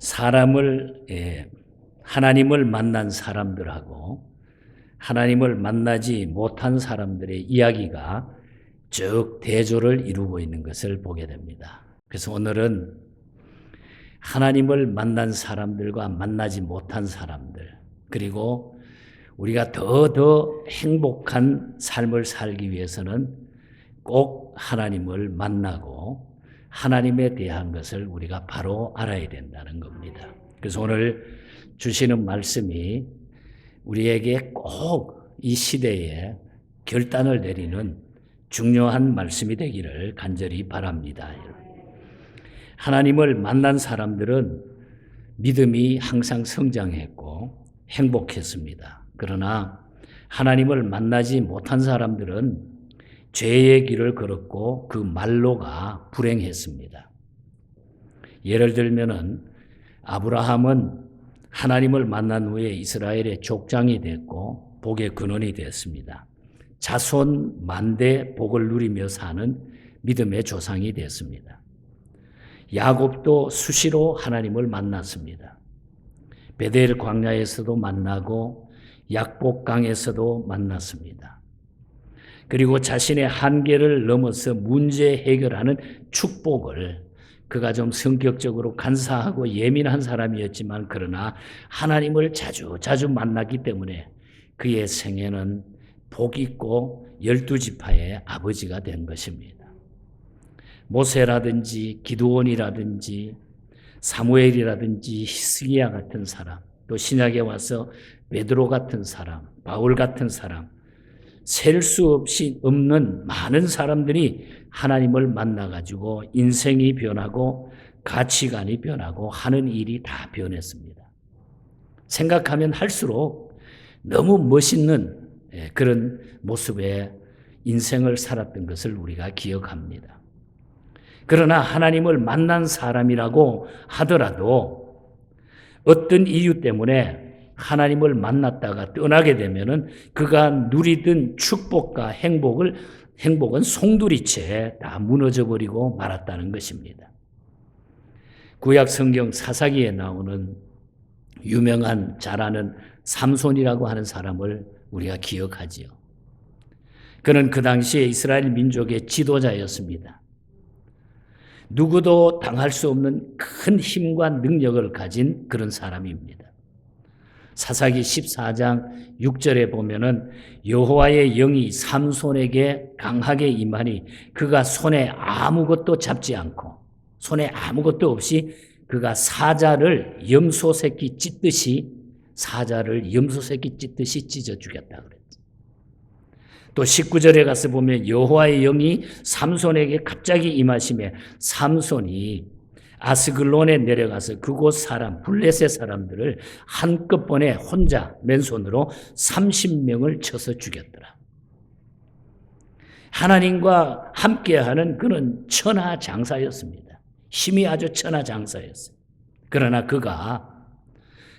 사람을 예, 하나님을 만난 사람들하고 하나님을 만나지 못한 사람들의 이야기가 쭉 대조를 이루고 있는 것을 보게 됩니다. 그래서 오늘은 하나님을 만난 사람들과 만나지 못한 사람들, 그리고 우리가 더 더 행복한 삶을 살기 위해서는 꼭 하나님을 만나고 하나님에 대한 것을 우리가 바로 알아야 된다는 겁니다. 그래서 오늘 주시는 말씀이 우리에게 꼭 이 시대에 결단을 내리는 중요한 말씀이 되기를 간절히 바랍니다. 하나님을 만난 사람들은 믿음이 항상 성장했고 행복했습니다. 그러나 하나님을 만나지 못한 사람들은 죄의 길을 걸었고 그 말로가 불행했습니다. 예를 들면은 아브라함은 하나님을 만난 후에 이스라엘의 족장이 됐고 복의 근원이 됐습니다. 자손 만대 복을 누리며 사는 믿음의 조상이 됐습니다. 야곱도 수시로 하나님을 만났습니다. 베델 광야에서도 만나고 약복강에서도 만났습니다. 그리고 자신의 한계를 넘어서 문제 해결하는 축복을 그가 좀 성격적으로 간사하고 예민한 사람이었지만 그러나 하나님을 자주 자주 만났기 때문에 그의 생애는 복 있고 열두 지파의 아버지가 된 것입니다. 모세라든지 기드온이라든지 사무엘이라든지 히스기야 같은 사람, 또 신약에 와서 베드로 같은 사람, 바울 같은 사람, 셀 수 없이 없는 많은 사람들이 하나님을 만나 가지고 인생이 변하고 가치관이 변하고 하는 일이 다 변했습니다. 생각하면 할수록 너무 멋있는 예, 그런 모습의 인생을 살았던 것을 우리가 기억합니다. 그러나 하나님을 만난 사람이라고 하더라도 어떤 이유 때문에 하나님을 만났다가 떠나게 되면은 그가 누리던 축복과 행복을 행복은 송두리째 다 무너져 버리고 말았다는 것입니다. 구약 성경 사사기에 나오는 유명한 잘 아는 삼손이라고 하는 사람을 우리가 기억하지요. 그는 그 당시에 이스라엘 민족의 지도자였습니다. 누구도 당할 수 없는 큰 힘과 능력을 가진 그런 사람입니다. 사사기 14장 6절에 보면은 여호와의 영이 삼손에게 강하게 임하니 그가 손에 아무것도 잡지 않고 손에 아무것도 없이 그가 사자를 염소 새끼 찢듯이 사자를 염소 새끼 찢듯이 찢어 죽였다 그랬죠. 또 19절에 가서 보면 여호와의 영이 삼손에게 갑자기 임하심에 삼손이 아스글론에 내려가서 그곳 사람 블레셋 사람들을 한꺼번에 혼자 맨손으로 30명을 쳐서 죽였더라. 하나님과 함께하는 그는 천하 장사였습니다. 힘이 아주 천하 장사였어요. 그러나 그가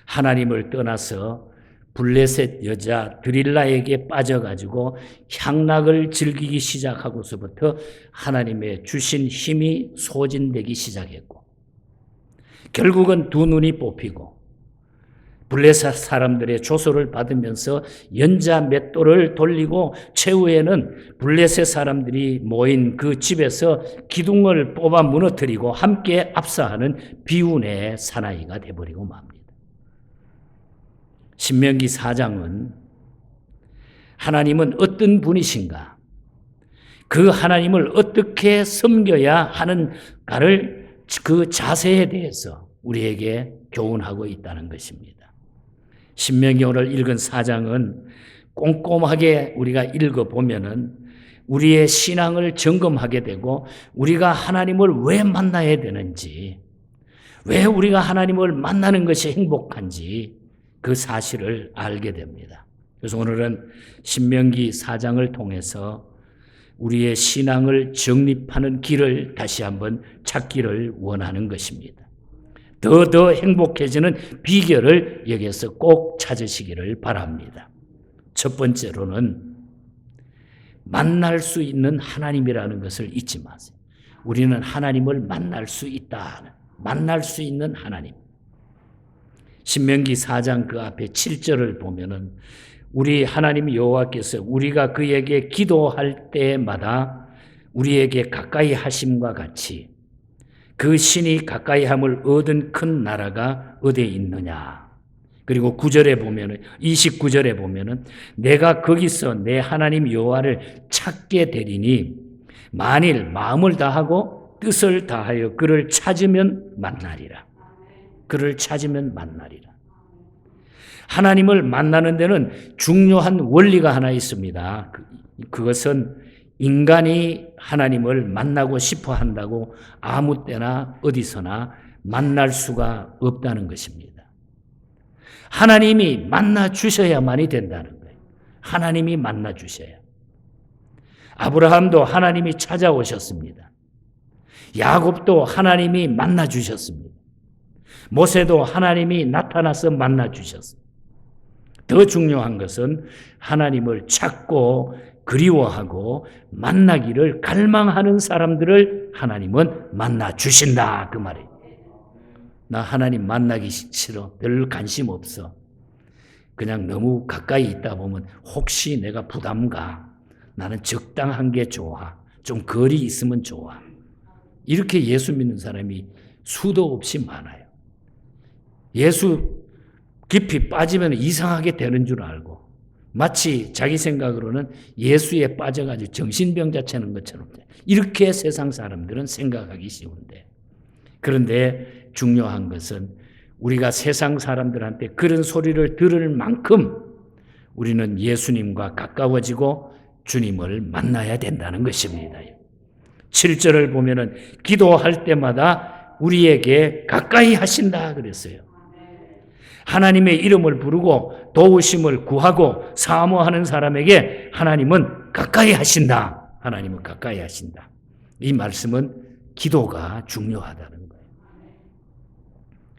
하나님을 떠나서 블레셋 여자 드릴라에게 빠져가지고 향락을 즐기기 시작하고서부터 하나님의 주신 힘이 소진되기 시작했고 결국은 두 눈이 뽑히고 블레셋 사람들의 조소를 받으면서 연자 맷돌을 돌리고 최후에는 블레셋 사람들이 모인 그 집에서 기둥을 뽑아 무너뜨리고 함께 압사하는 비운의 사나이가 돼버리고 맙니다. 신명기 4장은 하나님은 어떤 분이신가? 그 하나님을 어떻게 섬겨야 하는가를 그 자세에 대해서 우리에게 교훈하고 있다는 것입니다. 신명기 오늘 읽은 4장은 꼼꼼하게 우리가 읽어보면은 우리의 신앙을 점검하게 되고 우리가 하나님을 왜 만나야 되는지, 왜 우리가 하나님을 만나는 것이 행복한지 그 사실을 알게 됩니다. 그래서 오늘은 신명기 4장을 통해서 우리의 신앙을 정립하는 길을 다시 한번 찾기를 원하는 것입니다. 더 더 행복해지는 비결을 여기에서 꼭 찾으시기를 바랍니다. 첫 번째로는 만날 수 있는 하나님이라는 것을 잊지 마세요. 우리는 하나님을 만날 수 있다. 만날 수 있는 하나님. 신명기 4장 그 앞에 7절을 보면은 우리 하나님 여호와께서 우리가 그에게 기도할 때마다 우리에게 가까이 하심과 같이 그 신이 가까이 함을 얻은 큰 나라가 어디에 있느냐. 그리고 9절에 보면은 29절에 보면은 내가 거기서 내 하나님 여호와를 찾게 되리니 만일 마음을 다하고 뜻을 다하여 그를 찾으면 만나리라. 그를 찾으면 만나리라. 하나님을 만나는 데는 중요한 원리가 하나 있습니다. 그- 그것은 인간이 하나님을 만나고 싶어 한다고 아무 때나 어디서나 만날 수가 없다는 것입니다. 하나님이 만나 주셔야만이 된다는 거예요. 하나님이 만나 주셔야. 아브라함도 하나님이 찾아오셨습니다. 야곱도 하나님이 만나 주셨습니다. 모세도 하나님이 나타나서 만나 주셨습니다. 더 중요한 것은 하나님을 찾고 그리워하고 만나기를 갈망하는 사람들을 하나님은 만나 주신다 그 말이에요. 나 하나님 만나기 싫어. 별 관심 없어. 그냥 너무 가까이 있다 보면 혹시 내가 부담가. 나는 적당한 게 좋아. 좀 거리 있으면 좋아. 이렇게 예수 믿는 사람이 수도 없이 많아요. 예수 깊이 빠지면 이상하게 되는 줄 알고 마치 자기 생각으로는 예수에 빠져가지고 정신병자 채는 것처럼 이렇게 세상 사람들은 생각하기 쉬운데 그런데 중요한 것은 우리가 세상 사람들한테 그런 소리를 들을 만큼 우리는 예수님과 가까워지고 주님을 만나야 된다는 것입니다. 7절을 보면은 기도할 때마다 우리에게 가까이 하신다 그랬어요. 하나님의 이름을 부르고 도우심을 구하고 사모하는 사람에게 하나님은 가까이 하신다. 하나님은 가까이 하신다. 이 말씀은 기도가 중요하다는 거예요.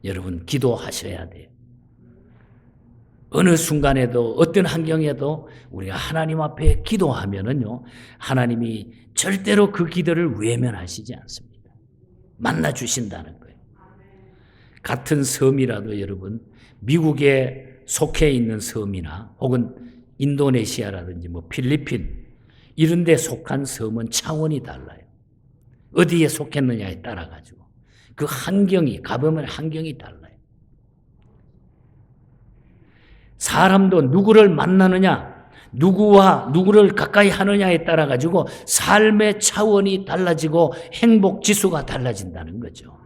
여러분, 기도하셔야 돼요. 어느 순간에도 어떤 환경에도 우리가 하나님 앞에 기도하면은요, 하나님이 절대로 그 기도를 외면하시지 않습니다. 만나 주신다는 거예요. 같은 섬이라도 여러분, 미국에 속해 있는 섬이나 혹은 인도네시아라든지 뭐 필리핀 이런 데 속한 섬은 차원이 달라요. 어디에 속했느냐에 따라 가지고 그 환경이 가보면 환경이 달라요. 사람도 누구를 만나느냐, 누구와 누구를 가까이 하느냐에 따라 가지고 삶의 차원이 달라지고 행복 지수가 달라진다는 거죠.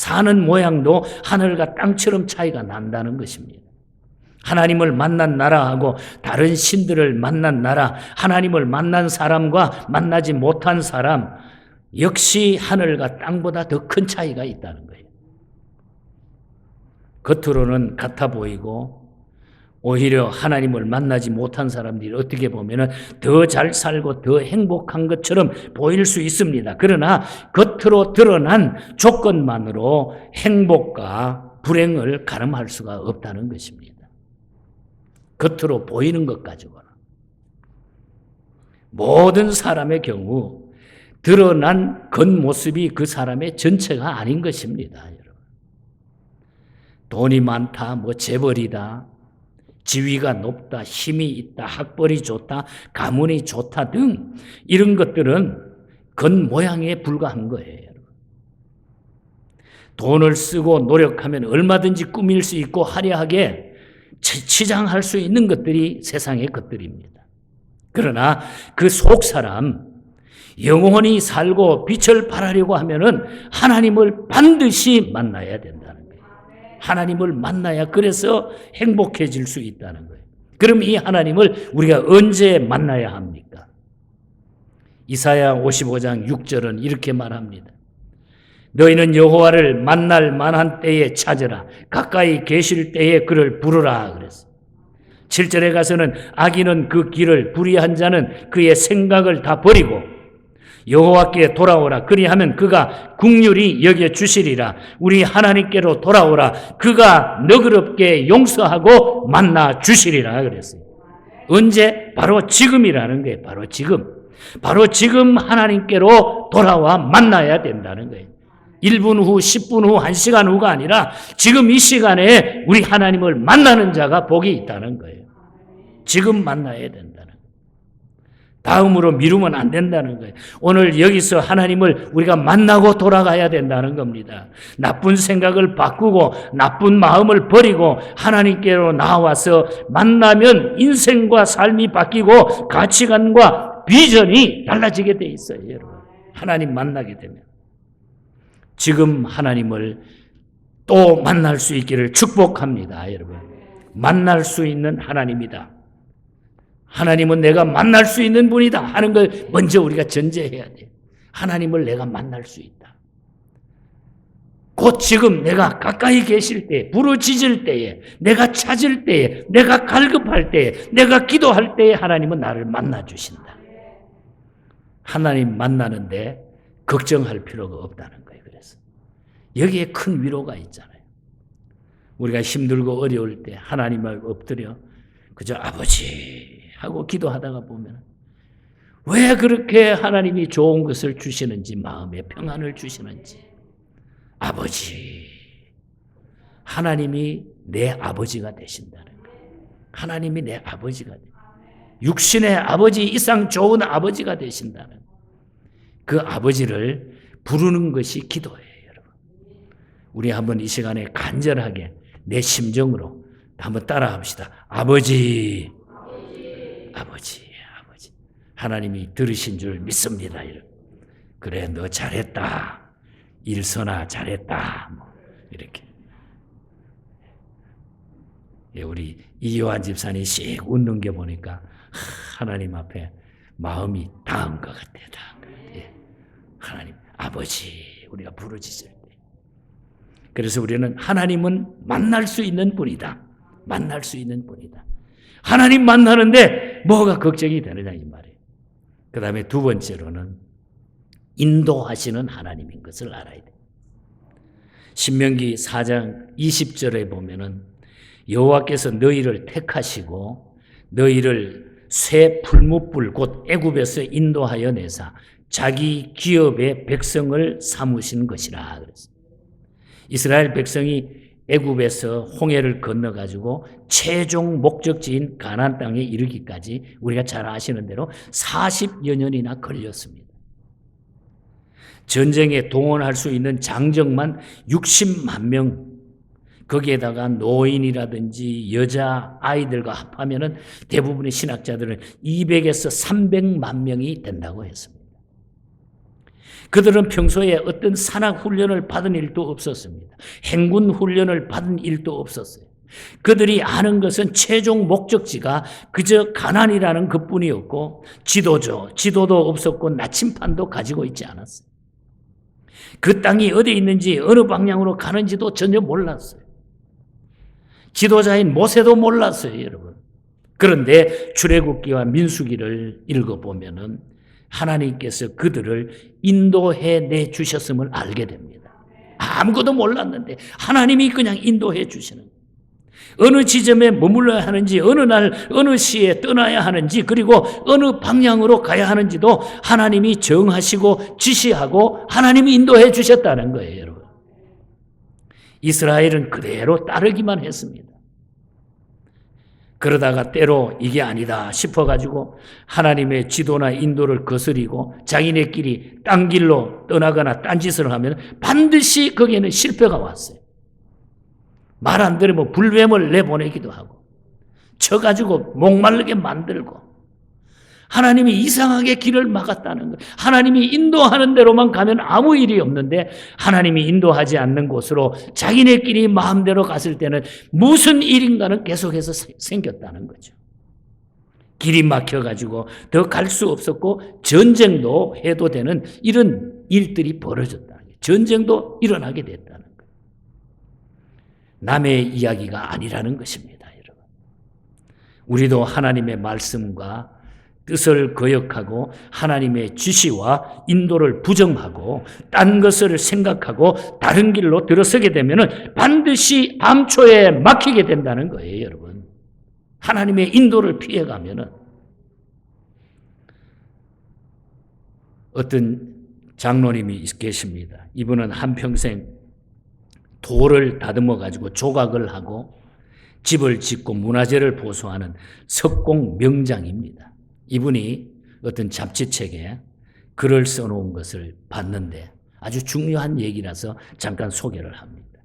사는 모양도 하늘과 땅처럼 차이가 난다는 것입니다. 하나님을 만난 나라하고 다른 신들을 만난 나라, 하나님을 만난 사람과 만나지 못한 사람, 역시 하늘과 땅보다 더 큰 차이가 있다는 거예요. 겉으로는 같아 보이고, 오히려 하나님을 만나지 못한 사람들이 어떻게 보면 더 잘 살고 더 행복한 것처럼 보일 수 있습니다. 그러나 겉으로 드러난 조건만으로 행복과 불행을 가름할 수가 없다는 것입니다. 겉으로 보이는 것 가지고는. 모든 사람의 경우 드러난 겉모습이 그 사람의 전체가 아닌 것입니다. 여러분. 돈이 많다, 뭐 재벌이다, 지위가 높다, 힘이 있다, 학벌이 좋다, 가문이 좋다 등 이런 것들은 겉모양에 불과한 거예요. 돈을 쓰고 노력하면 얼마든지 꾸밀 수 있고 화려하게 치장할 수 있는 것들이 세상의 것들입니다. 그러나 그 속 사람, 영원히 살고 빛을 발하려고 하면은 하나님을 반드시 만나야 된다는. 하나님을 만나야 그래서 행복해질 수 있다는 거예요. 그럼 이 하나님을 우리가 언제 만나야 합니까? 이사야 55장 6절은 이렇게 말합니다. 너희는 여호와를 만날 만한 때에 찾으라. 가까이 계실 때에 그를 부르라. 그랬어. 7절에 가서는 악인은 그 길을 불의한 자는 그의 생각을 다 버리고 여호와께 돌아오라. 그리하면 그가 국률이 여겨 주시리라. 우리 하나님께로 돌아오라. 그가 너그럽게 용서하고 만나 주시리라. 그랬어요. 언제? 바로 지금이라는 거예요. 바로 지금. 바로 지금 하나님께로 돌아와 만나야 된다는 거예요. 1분 후, 10분 후, 1시간 후가 아니라 지금 이 시간에 우리 하나님을 만나는 자가 복이 있다는 거예요. 지금 만나야 거예요. 다음으로 미루면 안 된다는 거예요. 오늘 여기서 하나님을 우리가 만나고 돌아가야 된다는 겁니다. 나쁜 생각을 바꾸고 나쁜 마음을 버리고 하나님께로 나와서 만나면 인생과 삶이 바뀌고 가치관과 비전이 달라지게 돼 있어요, 여러분. 하나님 만나게 되면. 지금 하나님을 또 만날 수 있기를 축복합니다, 여러분. 만날 수 있는 하나님이다. 하나님은 내가 만날 수 있는 분이다 하는 걸 먼저 우리가 전제해야 돼. 하나님을 내가 만날 수 있다. 곧 지금 내가 가까이 계실 때, 부르짖을 때에, 내가 찾을 때에, 내가 갈급할 때에, 내가 기도할 때에 하나님은 나를 만나 주신다. 하나님 만나는데 걱정할 필요가 없다는 거예요. 그래서 여기에 큰 위로가 있잖아요. 우리가 힘들고 어려울 때 하나님을 엎드려 그저 아버지 하고 기도하다가 보면 왜 그렇게 하나님이 좋은 것을 주시는지 마음에 평안을 주시는지 아버지 하나님이 내 아버지가 되신다는 거예요. 하나님이 내 아버지가 돼. 육신의 아버지 이상 좋은 아버지가 되신다는 그 아버지를 부르는 것이 기도예요, 여러분. 우리 한번 이 시간에 간절하게 내 심정으로 한번 따라 합시다. 아버지, 아버지, 아버지. 하나님이 들으신 줄 믿습니다. 여러분. 그래, 너 잘했다. 일선아, 잘했다. 뭐 이렇게. 예, 우리 이요한 집사님 씩 웃는 게 보니까 하나님 앞에 마음이 닿은 것 같아요. 같아요. 하나님, 아버지, 우리가 부르짖을 때. 그래서 우리는 하나님은 만날 수 있는 분이다. 만날 수 있는 분이다. 하나님 만나는데 뭐가 걱정이 되느냐 이 말이에요. 그 다음에 두 번째로는 인도하시는 하나님인 것을 알아야 돼. 신명기 4장 20절에 보면은 여호와께서 너희를 택하시고 너희를 새 풀무불 곧 애굽에서 인도하여 내사 자기 기업의 백성을 삼으신 것이라 그랬어요. 이스라엘 백성이 애굽에서 홍해를 건너 가지고 최종 목적지인 가나안 땅에 이르기까지 우리가 잘 아시는 대로 40여 년이나 걸렸습니다. 전쟁에 동원할 수 있는 장정만 60만 명 거기에다가 노인이라든지 여자 아이들과 합하면은 대부분의 신학자들은 200에서 300만 명이 된다고 했습니다. 그들은 평소에 어떤 산악 훈련을 받은 일도 없었습니다. 행군 훈련을 받은 일도 없었어요. 그들이 아는 것은 최종 목적지가 그저 가난이라는 것뿐이었고 지도죠. 지도도 없었고 나침판도 가지고 있지 않았어요. 그 땅이 어디 있는지 어느 방향으로 가는지도 전혀 몰랐어요. 지도자인 모세도 몰랐어요, 여러분. 그런데 출애굽기와 민수기를 읽어보면은 하나님께서 그들을 인도해 내 주셨음을 알게 됩니다. 아무것도 몰랐는데 하나님이 그냥 인도해 주시는 어느 지점에 머물러야 하는지, 어느 날, 어느 시에 떠나야 하는지, 그리고 어느 방향으로 가야 하는지도 하나님이 정하시고 지시하고 하나님이 인도해 주셨다는 거예요, 여러분. 이스라엘은 그대로 따르기만 했습니다. 그러다가 때로 이게 아니다 싶어가지고 하나님의 지도나 인도를 거스리고 자기네끼리 딴 길로 떠나거나 딴 짓을 하면 반드시 거기에는 실패가 왔어요. 말 안 들으면 불뱀을 내보내기도 하고 쳐가지고 목마르게 만들고 하나님이 이상하게 길을 막았다는 거예요. 하나님이 인도하는 대로만 가면 아무 일이 없는데 하나님이 인도하지 않는 곳으로 자기네끼리 마음대로 갔을 때는 무슨 일인가는 계속해서 생겼다는 거죠. 길이 막혀가지고 더 갈 수 없었고 전쟁도 해도 되는 이런 일들이 벌어졌다는 거예요. 전쟁도 일어나게 됐다는 거예요. 남의 이야기가 아니라는 것입니다, 여러분. 우리도 하나님의 말씀과 뜻을 거역하고 하나님의 지시와 인도를 부정하고 딴 것을 생각하고 다른 길로 들어서게 되면 반드시 암초에 막히게 된다는 거예요, 여러분. 하나님의 인도를 피해 가면은 어떤 장로님이 계십니다. 이분은 한평생 돌을 다듬어 가지고 조각을 하고 집을 짓고 문화재를 보수하는 석공 명장입니다. 이분이 어떤 잡지책에 글을 써놓은 것을 봤는데 아주 중요한 얘기라서 잠깐 소개를 합니다.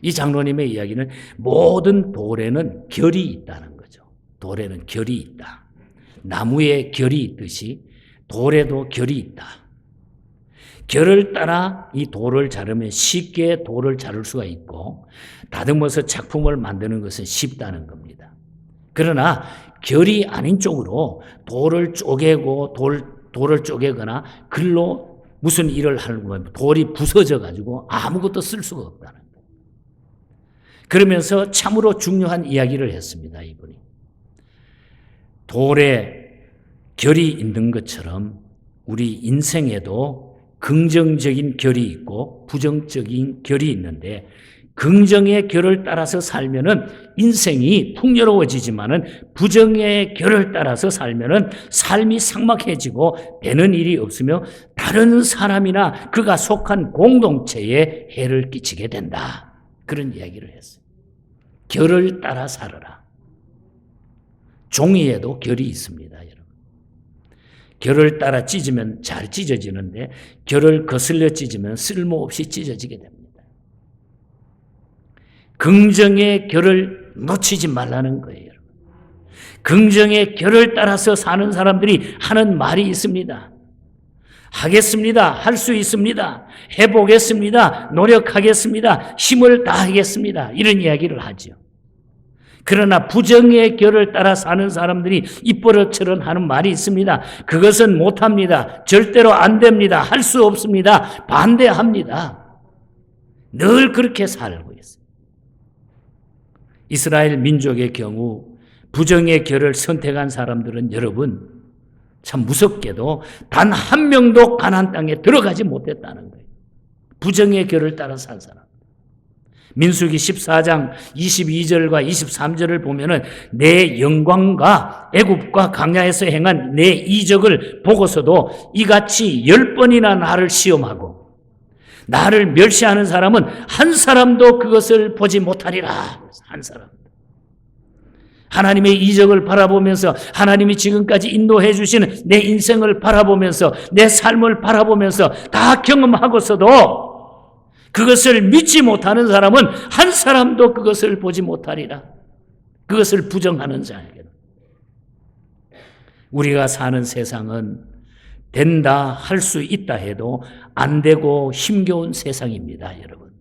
이 장로님의 이야기는 모든 돌에는 결이 있다는 거죠. 돌에는 결이 있다. 나무에 결이 있듯이 돌에도 결이 있다. 결을 따라 이 돌을 자르면 쉽게 돌을 자를 수가 있고 다듬어서 작품을 만드는 것은 쉽다는 겁니다. 그러나 결이 아닌 쪽으로 돌을 쪼개고 돌, 돌을 쪼개거나 글로 무슨 일을 하는 거면 돌이 부서져 가지고 아무것도 쓸 수가 없다는 거예요. 그러면서 참으로 중요한 이야기를 했습니다, 이분이. 돌에 결이 있는 것처럼 우리 인생에도 긍정적인 결이 있고 부정적인 결이 있는데 긍정의 결을 따라서 살면은 인생이 풍요로워지지만은 부정의 결을 따라서 살면은 삶이 삭막해지고 되는 일이 없으며 다른 사람이나 그가 속한 공동체에 해를 끼치게 된다. 그런 이야기를 했어요. 결을 따라 살아라. 종이에도 결이 있습니다, 여러분. 결을 따라 찢으면 잘 찢어지는데 결을 거슬려 찢으면 쓸모없이 찢어지게 됩니다. 긍정의 결을 놓치지 말라는 거예요. 긍정의 결을 따라서 사는 사람들이 하는 말이 있습니다. 하겠습니다. 할 수 있습니다. 해보겠습니다. 노력하겠습니다. 힘을 다하겠습니다. 이런 이야기를 하죠. 그러나 부정의 결을 따라 사는 사람들이 입버릇처럼 하는 말이 있습니다. 그것은 못합니다. 절대로 안 됩니다. 할 수 없습니다. 반대합니다. 늘 그렇게 살고 있어요. 이스라엘 민족의 경우 부정의 결을 선택한 사람들은 여러분 참 무섭게도 단 한 명도 가나안 땅에 들어가지 못했다는 거예요. 부정의 결을 따라 산 사람. 민수기 14장 22절과 23절을 보면은 내 영광과 애굽과 강야에서 행한 내 이적을 보고서도 이같이 열 번이나 나를 시험하고 나를 멸시하는 사람은 한 사람도 그것을 보지 못하리라. 한 사람. 하나님의 이적을 바라보면서 하나님이 지금까지 인도해 주시는 내 인생을 바라보면서 내 삶을 바라보면서 다 경험하고서도 그것을 믿지 못하는 사람은 한 사람도 그것을 보지 못하리라. 그것을 부정하는 자에게는. 우리가 사는 세상은 된다, 할 수 있다 해도 안 되고 힘겨운 세상입니다, 여러분.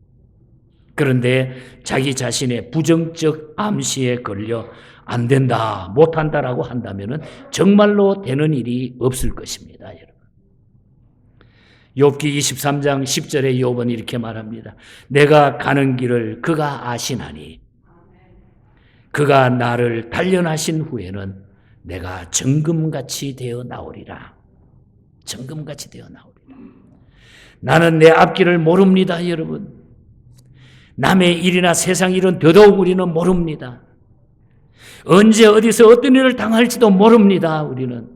그런데 자기 자신의 부정적 암시에 걸려 안 된다, 못 한다라고 한다면 정말로 되는 일이 없을 것입니다, 여러분. 욥기 23장 10절에 욥은 이렇게 말합니다. 내가 가는 길을 그가 아시나니 그가 나를 단련하신 후에는 내가 정금같이 되어 나오리라. 정금같이 되어 나오리라. 나는 내 앞길을 모릅니다, 여러분. 남의 일이나 세상 일은 더더욱 우리는 모릅니다. 언제 어디서 어떤 일을 당할지도 모릅니다, 우리는.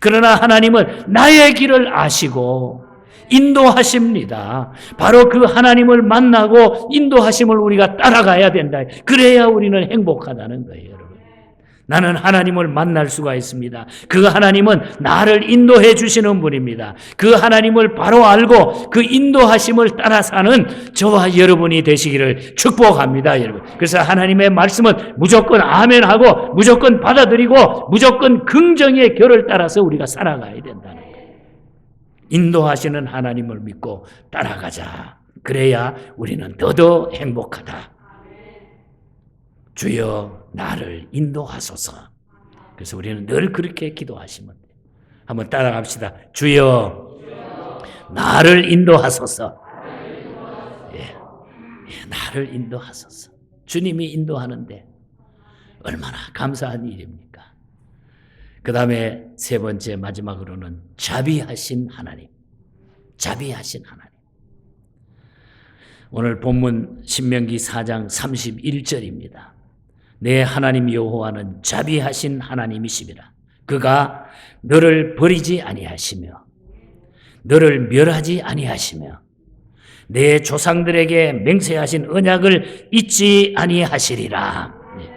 그러나 하나님은 나의 길을 아시고 인도하십니다. 바로 그 하나님을 만나고 인도하심을 우리가 따라가야 된다. 그래야 우리는 행복하다는 거예요. 나는 하나님을 만날 수가 있습니다. 그 하나님은 나를 인도해 주시는 분입니다. 그 하나님을 바로 알고 그 인도하심을 따라 사는 저와 여러분이 되시기를 축복합니다, 여러분. 그래서 하나님의 말씀은 무조건 아멘하고 무조건 받아들이고 무조건 긍정의 결을 따라서 우리가 살아가야 된다는 거예요. 인도하시는 하나님을 믿고 따라가자. 그래야 우리는 더더 행복하다. 주여 나를 인도하소서. 그래서 우리는 늘 그렇게 기도하시면 돼요. 한번 따라갑시다. 주여 나를 인도하소서. 예. 예, 나를 인도하소서. 주님이 인도하는데 얼마나 감사한 일입니까? 그 다음에 세 번째 마지막으로는 자비하신 하나님. 자비하신 하나님. 오늘 본문 신명기 4장 31절입니다. 내 하나님 여호와는 자비하신 하나님이시니라. 그가 너를 버리지 아니하시며 너를 멸하지 아니하시며 내 조상들에게 맹세하신 언약을 잊지 아니하시리라. 예.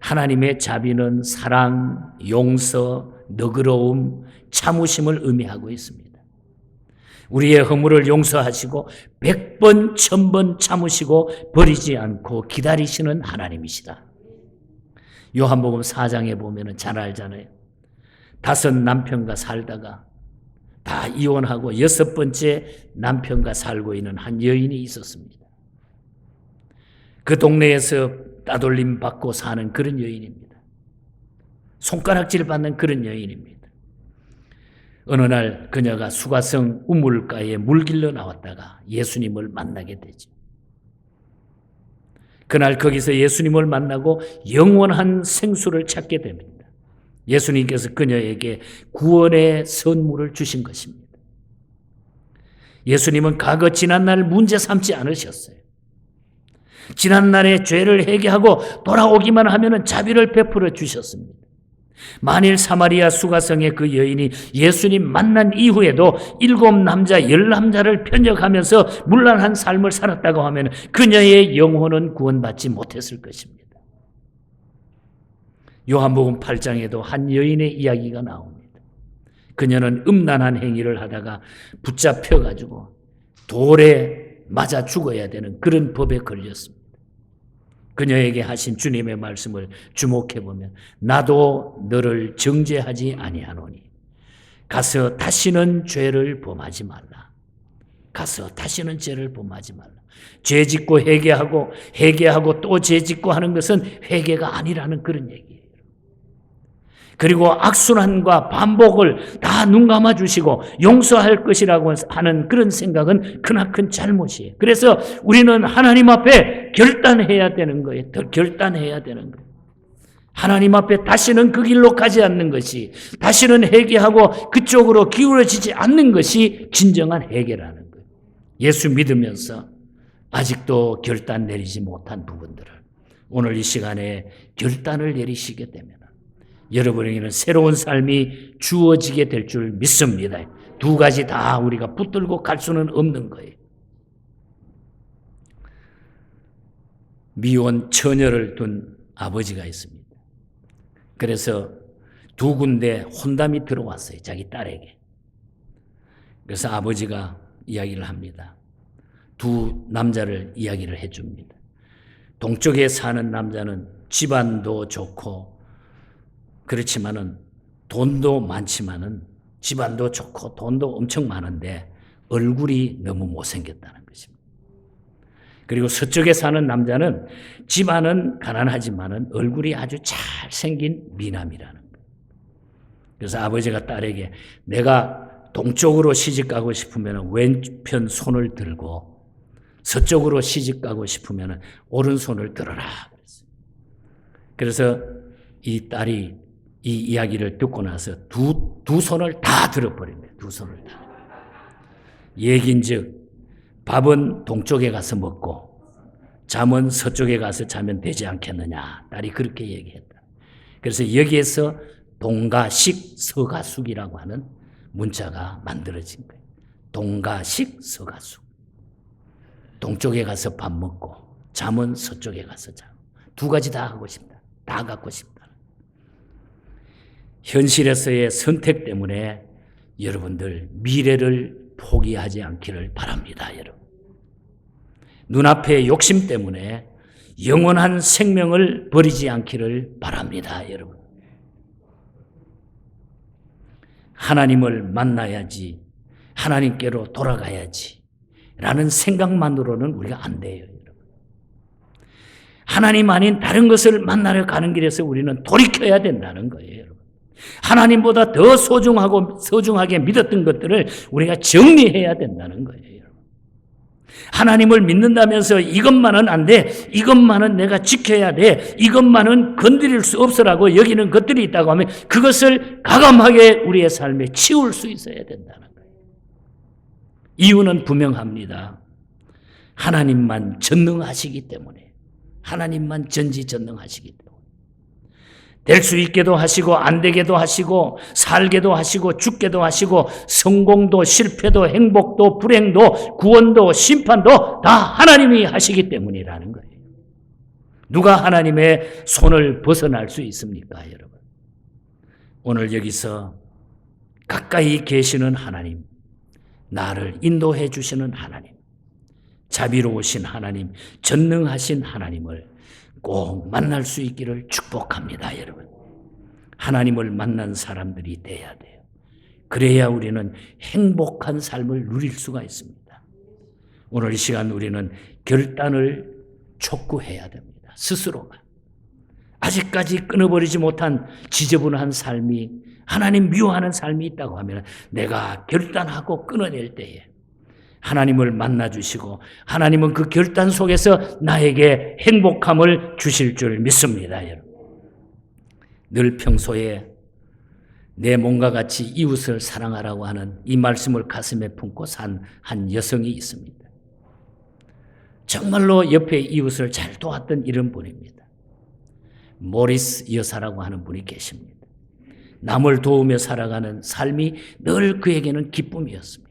하나님의 자비는 사랑, 용서, 너그러움, 참으심을 의미하고 있습니다. 우리의 허물을 용서하시고 백번 천번 참으시고 버리지 않고 기다리시는 하나님이시다. 요한복음 4장에 보면은 잘 알잖아요. 다섯 남편과 살다가 다 이혼하고 여섯 번째 남편과 살고 있는 한 여인이 있었습니다. 그 동네에서 따돌림 받고 사는 그런 여인입니다. 손가락질 받는 그런 여인입니다. 어느 날 그녀가 수가성 우물가에 물길로 나왔다가 예수님을 만나게 되죠. 그날 거기서 예수님을 만나고 영원한 생수를 찾게 됩니다. 예수님께서 그녀에게 구원의 선물을 주신 것입니다. 예수님은 과거 지난날 문제 삼지 않으셨어요. 지난날의 죄를 회개하고 돌아오기만 하면 자비를 베풀어 주셨습니다. 만일 사마리아 수가성의 그 여인이 예수님 만난 이후에도 일곱 남자, 열 남자를 편역하면서 문란한 삶을 살았다고 하면 그녀의 영혼은 구원받지 못했을 것입니다. 요한복음 8장에도 한 여인의 이야기가 나옵니다. 그녀는 음란한 행위를 하다가 붙잡혀 가지고 돌에 맞아 죽어야 되는 그런 법에 걸렸습니다. 그녀에게 하신 주님의 말씀을 주목해 보면 나도 너를 정죄하지 아니하노니 가서 다시는 죄를 범하지 말라. 가서 다시는 죄를 범하지 말라. 죄 짓고 회개하고 회개하고 또 죄 짓고 하는 것은 회개가 아니라는 그런 얘기예요. 그리고 악순환과 반복을 다 눈 감아 주시고 용서할 것이라고 하는 그런 생각은 크나큰 잘못이에요. 그래서 우리는 하나님 앞에 결단해야 되는 거예요. 결단해야 되는 거예요. 하나님 앞에 다시는 그 길로 가지 않는 것이, 다시는 회개하고 그쪽으로 기울어지지 않는 것이 진정한 회개라는 거예요. 예수 믿으면서 아직도 결단 내리지 못한 부분들을 오늘 이 시간에 결단을 내리시게 되면 여러분에게는 새로운 삶이 주어지게 될 줄 믿습니다. 두 가지 다 우리가 붙들고 갈 수는 없는 거예요. 미혼 처녀를 둔 아버지가 있습니다. 그래서 두 군데 혼담이 들어왔어요. 자기 딸에게. 그래서 아버지가 이야기를 합니다. 두 남자를 이야기를 해줍니다. 동쪽에 사는 남자는 집안도 좋고 그렇지만은 돈도 많지만은 집안도 좋고 돈도 엄청 많은데 얼굴이 너무 못생겼다는 것입니다. 그리고 서쪽에 사는 남자는 집안은 가난하지만은 얼굴이 아주 잘생긴 미남이라는 거예요. 그래서 아버지가 딸에게 내가 동쪽으로 시집 가고 싶으면 왼편 손을 들고 서쪽으로 시집 가고 싶으면 오른손을 들어라. 그래서 이 딸이 이 이야기를 듣고 나서 두, 두 손을 다 들어버립니다. 두 손을 다. 얘긴 즉, 밥은 동쪽에 가서 먹고, 잠은 서쪽에 가서 자면 되지 않겠느냐. 딸이 그렇게 얘기했다. 그래서 여기에서 동가식 서가숙이라고 하는 문자가 만들어진 거예요. 동가식 서가숙. 동쪽에 가서 밥 먹고, 잠은 서쪽에 가서 자고. 두 가지 다 하고 싶다. 다 갖고 싶다. 현실에서의 선택 때문에 여러분들 미래를 포기하지 않기를 바랍니다, 여러분. 눈앞의 욕심 때문에 영원한 생명을 버리지 않기를 바랍니다, 여러분. 하나님을 만나야지, 하나님께로 돌아가야지, 라는 생각만으로는 우리가 안 돼요, 여러분. 하나님 아닌 다른 것을 만나러 가는 길에서 우리는 돌이켜야 된다는 거예요, 여러분. 하나님보다 더 소중하고 소중하게 믿었던 것들을 우리가 정리해야 된다는 거예요. 하나님을 믿는다면서 이것만은 안 돼. 이것만은 내가 지켜야 돼. 이것만은 건드릴 수 없어라고 여기는 것들이 있다고 하면 그것을 가감하게 우리의 삶에 치울 수 있어야 된다는 거예요. 이유는 분명합니다. 하나님만 전능하시기 때문에. 하나님만 전지전능하시기 때문에. 될 수 있게도 하시고 안 되게도 하시고 살게도 하시고 죽게도 하시고 성공도 실패도 행복도 불행도 구원도 심판도 다 하나님이 하시기 때문이라는 거예요. 누가 하나님의 손을 벗어날 수 있습니까, 여러분? 오늘 여기서 가까이 계시는 하나님, 나를 인도해 주시는 하나님, 자비로우신 하나님, 전능하신 하나님을 꼭 만날 수 있기를 축복합니다, 여러분. 하나님을 만난 사람들이 돼야 돼요. 그래야 우리는 행복한 삶을 누릴 수가 있습니다. 오늘 이 시간 우리는 결단을 촉구해야 됩니다. 스스로가. 아직까지 끊어버리지 못한 지저분한 삶이 하나님 미워하는 삶이 있다고 하면 내가 결단하고 끊어낼 때에 하나님을 만나 주시고 하나님은 그 결단 속에서 나에게 행복함을 주실 줄 믿습니다. 늘 평소에 내 몸과 같이 이웃을 사랑하라고 하는 이 말씀을 가슴에 품고 산 한 여성이 있습니다. 정말로 옆에 이웃을 잘 도왔던 이런 분입니다. 모리스 여사라고 하는 분이 계십니다. 남을 도우며 살아가는 삶이 늘 그에게는 기쁨이었습니다.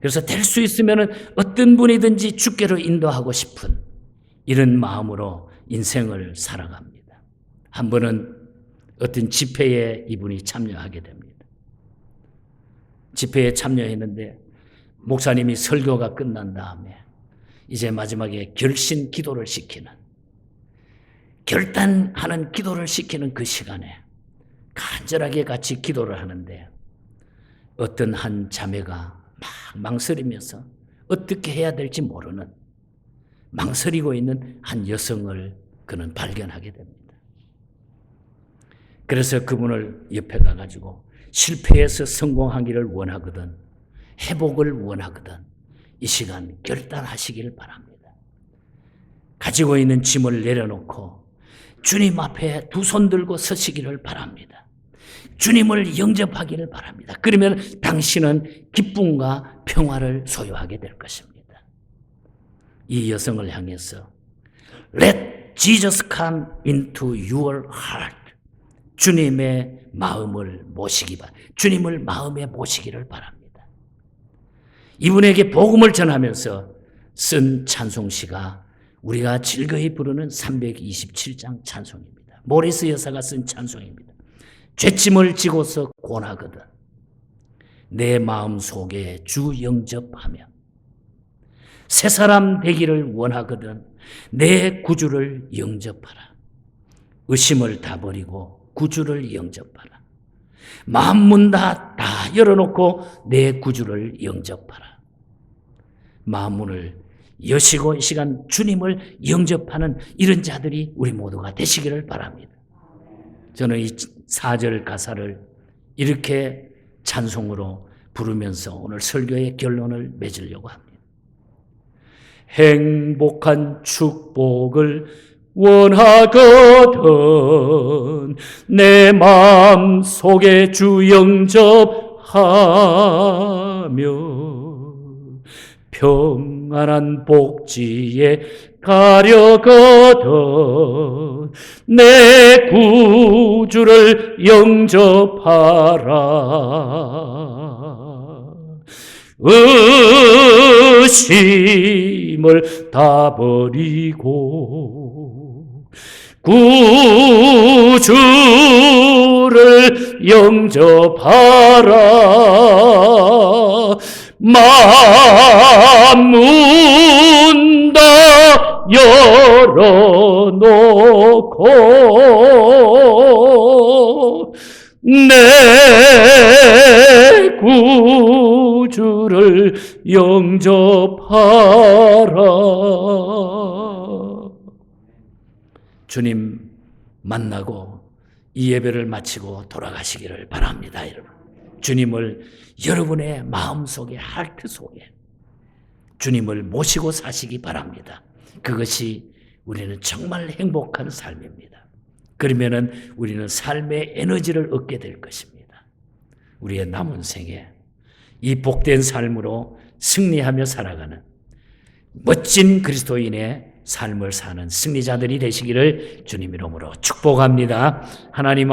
그래서 될 수 있으면 어떤 분이든지 주께로 인도하고 싶은 이런 마음으로 인생을 살아갑니다. 한 번은 어떤 집회에 이분이 참여하게 됩니다. 집회에 참여했는데 목사님이 설교가 끝난 다음에 이제 마지막에 결신 기도를 시키는 결단하는 기도를 시키는 그 시간에 간절하게 같이 기도를 하는데 어떤 한 자매가 막 망설이면서 어떻게 해야 될지 모르는 망설이고 있는 한 여성을 그는 발견하게 됩니다. 그래서 그분을 옆에 가가지고 실패해서 성공하기를 원하거든 회복을 원하거든 이 시간 결단하시기를 바랍니다. 가지고 있는 짐을 내려놓고 주님 앞에 두 손 들고 서시기를 바랍니다. 주님을 영접하기를 바랍니다. 그러면 당신은 기쁨과 평화를 소유하게 될 것입니다. 이 여성을 향해서 Let Jesus come into your heart. 주님의 마음을 모시기 바, 주님을 마음에 모시기를 바랍니다. 이분에게 복음을 전하면서 쓴 찬송시가 우리가 즐거이 부르는 327장 찬송입니다. 모리스 여사가 쓴 찬송입니다. 죄짐을 지고서 고나거든. 내 마음 속에 주 영접하며 새 사람 되기를 원하거든. 내 구주를 영접하라. 의심을 다 버리고 구주를 영접하라. 마음 문 다, 다 열어놓고 내 구주를 영접하라. 마음 문을 여시고 이 시간 주님을 영접하는 이런 자들이 우리 모두가 되시기를 바랍니다. 저는 이 4절 가사를 이렇게 찬송으로 부르면서 오늘 설교의 결론을 맺으려고 합니다. 행복한 축복을 원하거든 내 마음 속에 주 영접하며 평안한 복지에 가려거든. 내 구주를 영접하라. 의심을 다 버리고 구주를 영접하라. 다 열어놓고 내 구주를 영접하라. 주님 만나고 이 예배를 마치고 돌아가시기를 바랍니다, 여러분. 주님을 여러분의 마음 속에, 하트 속에 주님을 모시고 사시기 바랍니다. 그것이 우리는 정말 행복한 삶입니다. 그러면은 우리는 삶의 에너지를 얻게 될 것입니다. 우리의 남은 생에 이 복된 삶으로 승리하며 살아가는 멋진 그리스도인의 삶을 사는 승리자들이 되시기를 주님 이름으로 축복합니다. 하나님